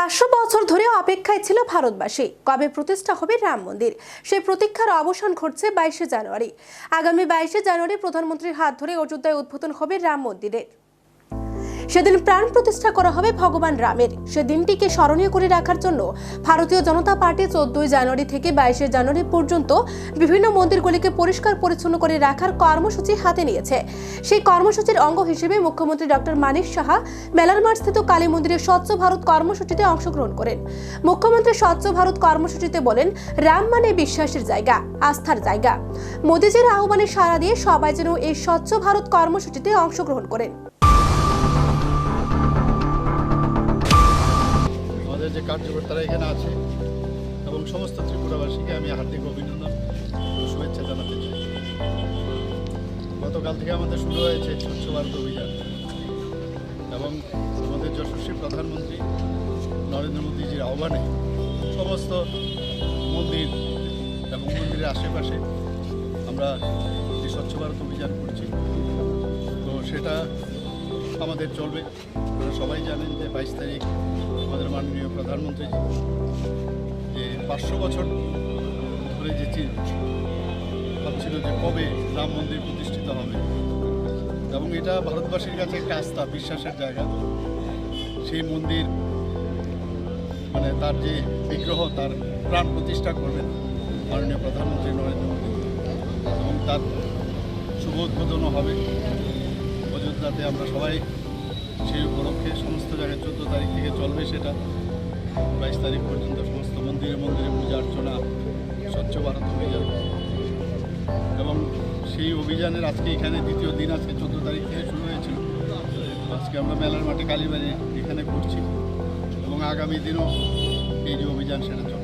পাঁচশো বছর ধরে অপেক্ষায় ছিল ভারতবাসী। কবে প্রতিষ্ঠা হবে রাম মন্দির? সেই প্রতীক্ষার অবসান ঘটছে বাইশে জানুয়ারি। আগামী বাইশে জানুয়ারি প্রধানমন্ত্রীর হাত ধরে অযোধ্যায় উদ্বোধন হবে রাম মন্দিরের। সেদিন প্রাণ প্রতিষ্ঠা করা হবে ভগবান রামের। সে দিনটিকে স্মরণীয় করে রাখার জন্য ভারতীয় জনতা পার্টি চোদ্দই জানুয়ারি থেকে বাইশে জানুয়ারি পর্যন্ত বিভিন্ন মন্দিরগুলিকে পরিষ্কার পরিচ্ছন্ন করে রাখার কর্মসূচি হাতে নিয়েছে। সেই কর্মসূচির অঙ্গ হিসেবে মুখ্যমন্ত্রী ডক্টর মানিক সাহা মেলার মাঠ স্থিত কালী মন্দিরের স্বচ্ছ ভারত কর্মসূচিতে অংশগ্রহণ করেন। মুখ্যমন্ত্রী স্বচ্ছ ভারত কর্মসূচিতে বলেন, রাম মানে বিশ্বাসের জায়গা, আস্থার জায়গা। মোদীজির আহ্বানে সাড়া দিয়ে সবাই যেন এই স্বচ্ছ ভারত কর্মসূচিতে অংশগ্রহণ করেন। যে কার্যকর্তারা এখানে আছে এবং সমস্ত ত্রিপুরাবাসীকে আমি হার্দিক অভিনন্দন ও শুভেচ্ছা জানাতে চাই। গতকাল থেকে আমাদের শুরু হয়েছে স্বচ্ছ ভারত অভিযান এবং আমাদের যশস্বী প্রধানমন্ত্রী নরেন্দ্র মোদীজির আহ্বানে সমস্ত মন্দির এবং মন্দিরের আশেপাশে আমরা এই স্বচ্ছ ভারত অভিযান করছি, তো সেটা আমাদের চলবে। সবাই জানেন যে বাইশ তারিখ মাননীয় প্রধানমন্ত্রী যে পাঁচশো বছর ধরে যে ভাবছিল যে কবে রাম মন্দির প্রতিষ্ঠিত হবে, এবং এটা ভারতবাসীর কাছে একটা আস্থা, বিশ্বাসের জায়গা। সেই মন্দির মানে তার যে বিগ্রহ, তার প্রাণ প্রতিষ্ঠা করবেন মাননীয় প্রধানমন্ত্রী নরেন্দ্র মোদী। এবং তার শুভ উদ্বোধনও হবে। অযোধ্যাতে আমরা সবাই সেই উপলক্ষে সমস্ত জায়গায় চোদ্দ তারিখ থেকে চলবে সেটা। বাইশ তারিখ পর্যন্ত সমস্ত মন্দিরে মন্দিরে পূজা অর্চনা স্বচ্ছ ভারত অভিযান। এবং সেই অভিযানের আজকে এখানে দ্বিতীয় দিন, আজকে চোদ্দ তারিখ থেকে শুরু হয়েছিল। আজকে আমরা মেলার মাঠে কালীবাড়ি এখানে ঘুরছি। এবং আগামী দিনও এই যে অভিযান সেটা